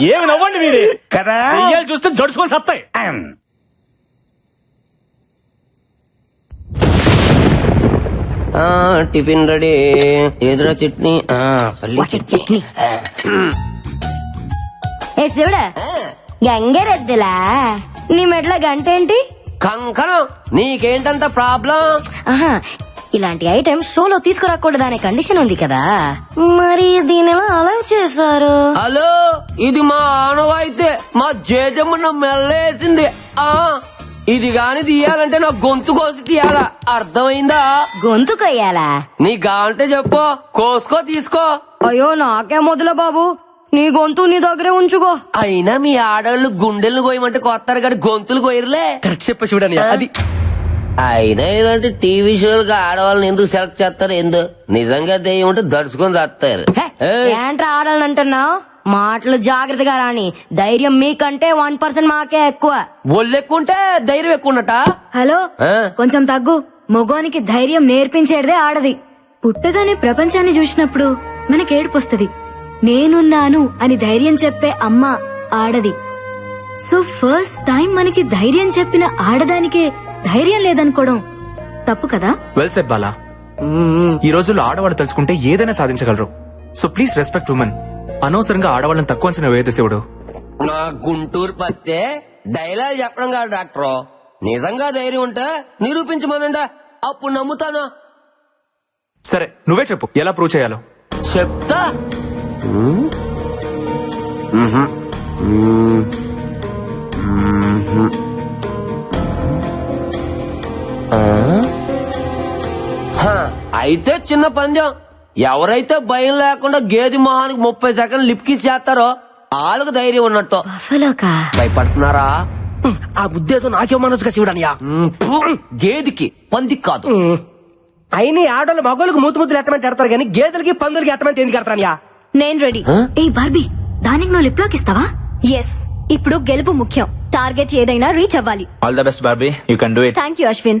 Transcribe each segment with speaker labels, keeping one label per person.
Speaker 1: ఏమి నవ్వండి మీది
Speaker 2: కదా?
Speaker 1: దెయ్యాలు చూస్తే జడుచుకొని సత్తాయి.
Speaker 3: Tiffin ready. ఎదురా చట్నీ? ఆ, పల్లి చట్నీ.
Speaker 4: ఏ శివుడా గంగరెద్దులా? నీ మెడల గంట ఏంటి
Speaker 3: కంకణం. నీకేంటంత ప్రాబ్లం?
Speaker 4: ఆహా ఇలాంటి ఐటమ్ షోలో తీసుకురాకూడదనే కండిషన్ ఉంది కదా. మరి దీని ఎలా అలౌ చేశారు?
Speaker 3: హలో ఇది మా ఆనవాయితే మా జేజమ్మ మెల్లేసింది. ఆ ఇది గాని తీయాలంటే నా గొంతు కోసి తీయాలా? అర్థమైందా?
Speaker 4: గొంతు కొయ్యాలా?
Speaker 3: నీ గాంటే చెప్పు కోసుకో తీసుకో.
Speaker 4: అయ్యో నాకే మొదల బాబు. నీ గొంతు నీ దగ్గరే ఉంచుకో.
Speaker 3: అయినా మీ ఆడవాళ్ళు గుండెలు కోయమంటే కొత్తారు కానీ గొంతులు కోయరులే
Speaker 5: కరెక్ట్ చెప్ప చూడని అది
Speaker 3: అయినా ఇలాంటి టీవీ షోలకు ఆడవాళ్ళని ఎందుకు సెలెక్ట్ చేస్తారు? ఎందు? నిజంగా దెయ్యం ఉంటే దడుచుకొని చేస్తారు.
Speaker 4: ఏంట్రా ఆడాలని అంటున్నావు? మాటలు జాగ్రత్తగా రాని. ధైర్యం మీకంటే వన్ పర్సెంట్ మాకే ఎక్కువ.
Speaker 3: ఒళ్ళెక్కుంటే ధైర్యం ఎక్కువ ఉన్నట
Speaker 6: హలో? కొంచెం తగ్గు. మగోనికి ధైర్యం నేర్పించేదే ఆడది. పుట్టగానే ప్రపంచాన్ని చూసినప్పుడు మనకేడుపొస్తది నేనున్నాను అని ధైర్యం చెప్పే అమ్మ ఆడది. సో ఫస్ట్ టైం మనకి ధైర్యం చెప్పిన ఆడదానికే ధైర్యం లేదనుకోవడం తప్పు కదా?
Speaker 7: Well set Bala. ఈ రోజుల్లో ఆడవాళ్ళు తలుచుకుంటే ఏదైనా సాధించగలరు. సో ప్లీజ్ రెస్పెక్ట్ ఉమెన్ అనవసరంగా ఆడవాళ్ళని తక్కువ అంచనా వేయదు శివుడు
Speaker 3: నా గుంటూరు పత్తే డైలాగ్ చెప్పడం కాదు డాక్టర్. నిజంగా ధైర్యం ఉంటే నిరూపించమనండి? అప్పుడు నమ్ముతాను.
Speaker 7: సరే నువ్వే చెప్పు ఎలా ప్రూవ్ చేయాలో?
Speaker 3: చెప్తా? హ, అయితే చిన్న పందెం ఎవరైతే భయం లేకుండా గేది మొహానికి ముప్పై సెకండ్ లిప్ కిస్ చేస్తారో వాళ్ళకు ధైర్యం ఉన్నట్టు. భయపడుతున్నారా?
Speaker 5: ఆ ఉద్దేశం నాకేమనొచ్చుగా శివుడనియా
Speaker 3: మ్, ఫు, గేదికి పందికి కాదు.
Speaker 5: అయిన ఈ ఆడవాళ్ళు మగోళ్ళకి మూతు ముద్దులు ఎట్టమంటే ఎడతారు కానీ గేదెలకి పందులకి ఎట్టమంటే ఎందుకు ఎడతారనియా?
Speaker 6: నేను రెడీ. ఏ బార్బీ దానికి నువ్వు లిప్ లాక్ ఇస్తావా? ఎస్ ఇప్పుడు గెలుపు ముఖ్యం. టార్గెట్ ఏదైనా రీచ్ అవ్వాలి.
Speaker 7: All the best Barbie. You can do it
Speaker 6: thank you Ashwin.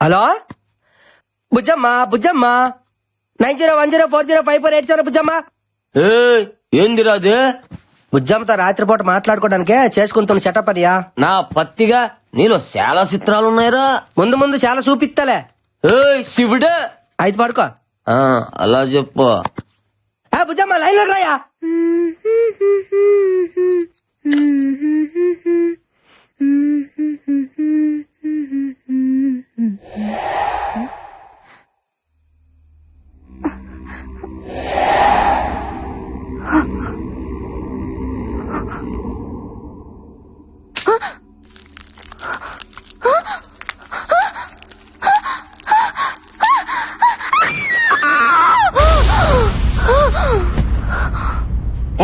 Speaker 5: Hello? Bujjamma Bujjamma. Nine zero one zero four zero five four eight zero Bujjamma.
Speaker 3: ఏయ్, ఏందిరా అది?
Speaker 5: బుజ్జమ్మతో రాత్రిపూట మాట్లాడుకోవడానికే చేసుకుంటున్న సెటప్ అనియా
Speaker 3: నా పత్తిగా నీలో చాలా చిత్రాలు ఉన్నాయిరా
Speaker 5: ముందు ముందు చాలా చూపిస్తాలే
Speaker 3: ఏయ్ శివుడే?
Speaker 5: అయితే పడుకో.
Speaker 3: ఆ, అలా చెప్పు.
Speaker 5: ఆ బుజ్జమ్మ లైన్లో రాయా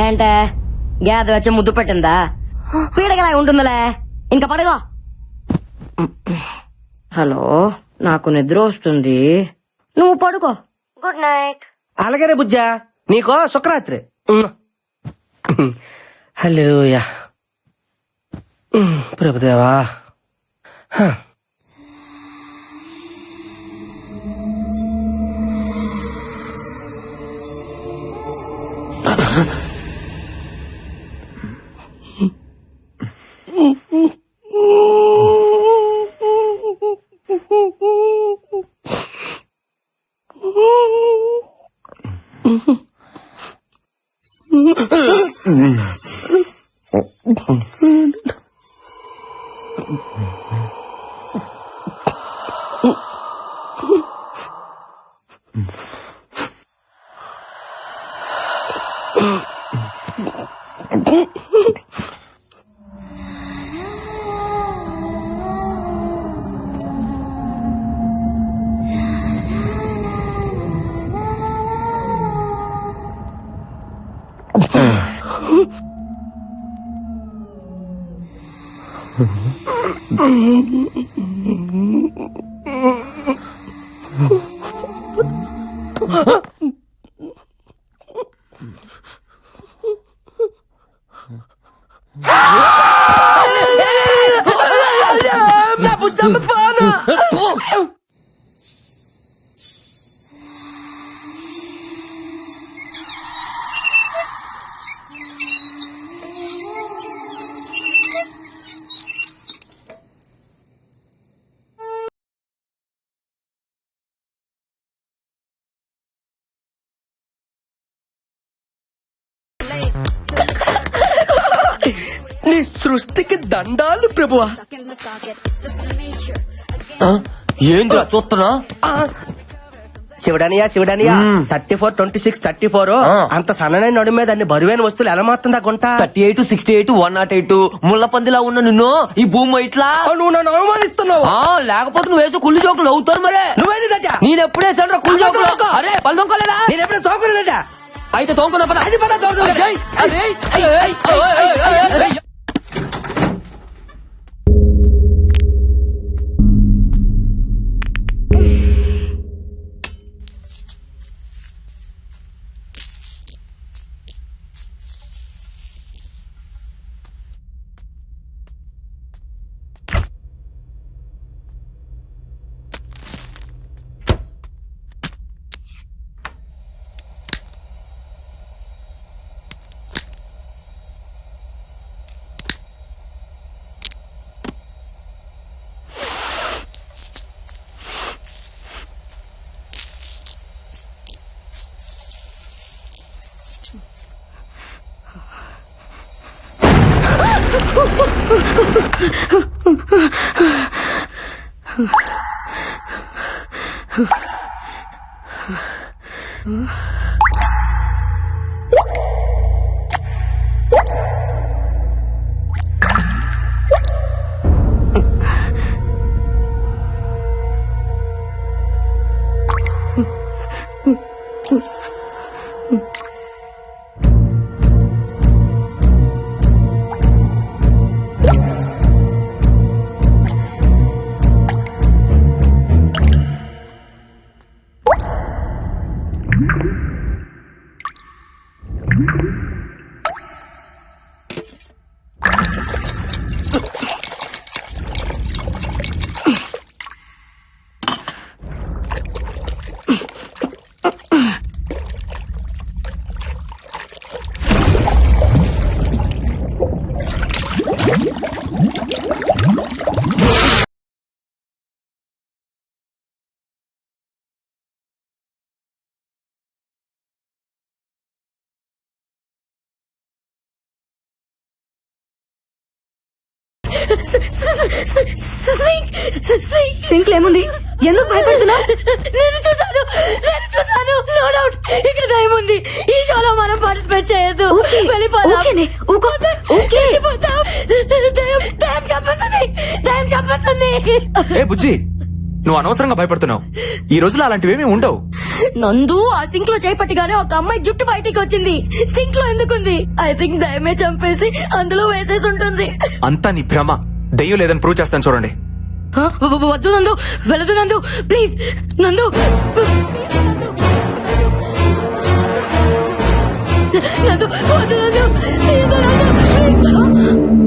Speaker 4: ఏంటే? గ్యాద్ వచ్చి ముద్దు పెట్టిందా? పీడగలా ఉంటుందిలే. ఇంకా పడుకో. హలో నాకు నిద్ర వస్తుంది. నువ్వు పడుకో. Good night.
Speaker 5: అలాగనే బుజ్జా నీకో శుక్రరాత్రి. హలోయా ప్రభుదేవా. హ. 嗯。嗯嗯嗯 Mm-hmm. సృష్టికి దండాలు ప్రభువా
Speaker 3: ఏంద్రా చూస్తున్నా
Speaker 5: శివడానియా శివడానియా thirty four twenty six thirty four. అంత సన్ననైన నడు మీద అన్ని బరువైన వస్తువులు ఎలా మాత్రం గుంట
Speaker 3: thirty eight sixty eight one nought eight ముళ్ళ పందిలా ఉన్న నిన్ను ఈ భూమి ఇట్లా
Speaker 5: నువ్వు నన్ను అవమానిస్తున్నావు
Speaker 3: ఆ లేకపోతే నువ్వు వేసే కుళ్ళు జోకులు అవుతారు మరే
Speaker 5: నువ్వేంటిదట
Speaker 3: నేను ఎప్పుడే సెంటర్ కుళ్ళు జోకులు
Speaker 5: తోకో.
Speaker 3: అరే పళ్ళు దొంగలేదా
Speaker 5: నేను ఎప్పుడు తోకలేదట
Speaker 3: అయితే తోంకున్న పద
Speaker 5: అది పద
Speaker 3: Huh?
Speaker 6: సింక్ ఏముంది ఎందుకు భయపడుతున్నావు?
Speaker 2: నేను చూసాను నేను చూసాను నో డౌట్ ఇక్కడ దయం ఉంది. ఈ షోలో మనం పార్టిసిపేట్ చేయొద్దు. వెళ్ళిపోదాం. దయం దయం చంపేస్తుంది దయం చంపేస్తుంది
Speaker 7: ఏ బుజ్జి నువ్వు అనవసరంగా భయపడుతున్నావు. ఈ రోజులో అలాంటివేమీ ఉండవు.
Speaker 2: నందు ఆ సింక్లో చేపట్టిగానే ఒక అమ్మాయి జుట్టు బయటికి వచ్చింది. సింక్లో ఎందుకుంది? ఐ థింక్ దయమే చంపేసి అందులో వేసేసి ఉంటుంది.
Speaker 7: అంతా నీ భ్రమ. దెయ్యం లేదని ప్రూవ్ చేస్తాను చూడండి.
Speaker 2: హ? వ- వ- వద్దు నందు. వెళ్ళదు నందు. ప్లీజ్ నందు. నందు వద్దు నందు. తీయొద్దు నందు.